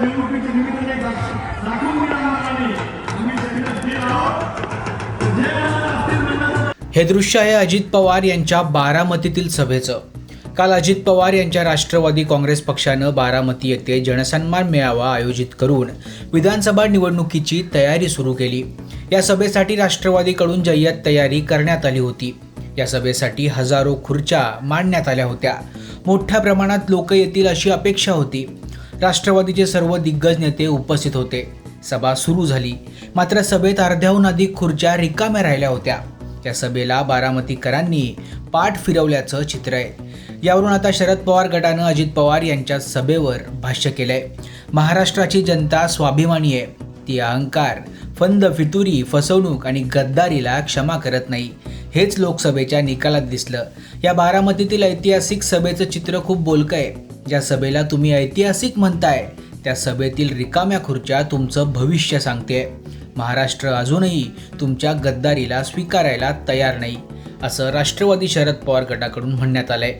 निमित्ताने दाखवून हे दृश्य आहे अजित पवार यांच्या बारामतीतील सभेचं. काल अजित पवार यांच्या राष्ट्रवादी काँग्रेस पक्षानं बारामती येथे जनसन्मान मेळावा आयोजित करून विधानसभा निवडणुकीची तयारी सुरू केली. या सभेसाठी राष्ट्रवादीकडून जय्यत तयारी करण्यात आली होती. या सभेसाठी हजारो खुर्च्या मांडण्यात आल्या होत्या. मोठ्या प्रमाणात लोक येतील अशी अपेक्षा होती. राष्ट्रवादीचे सर्व दिग्गज नेते उपस्थित होते. सभा सुरू झाली. मात्र सभेत अर्ध्याहून अधिक खुर्च्या रिकाम्या राहिल्या होत्या. या सभेला बारामतीकरांनी पाठ फिरवल्याचं चित्र आहे. यावरून आता शरद पवार गटानं अजित पवार यांच्या सभेवर भाष्य केलंय. महाराष्ट्राची जनता स्वाभिमानी आहे. ती अहंकार फंद फितुरी फसवणूक आणि गद्दारीला क्षमा करत नाही. हेच लोकसभेच्या निकालात दिसलं. या बारामतीतील ऐतिहासिक सभेचं चित्र खूप बोलकं आहे. ज्या सभेला तुम्ही ऐतिहासिक म्हणताय त्या सभेतील रिकाम्या खुर्च्या तुमचं भविष्य सांगते. महाराष्ट्र अजूनही तुमच्या गद्दारीला स्वीकारायला तयार नाही असं राष्ट्रवादी शरद पवार गटाकडून म्हणण्यात आलंय.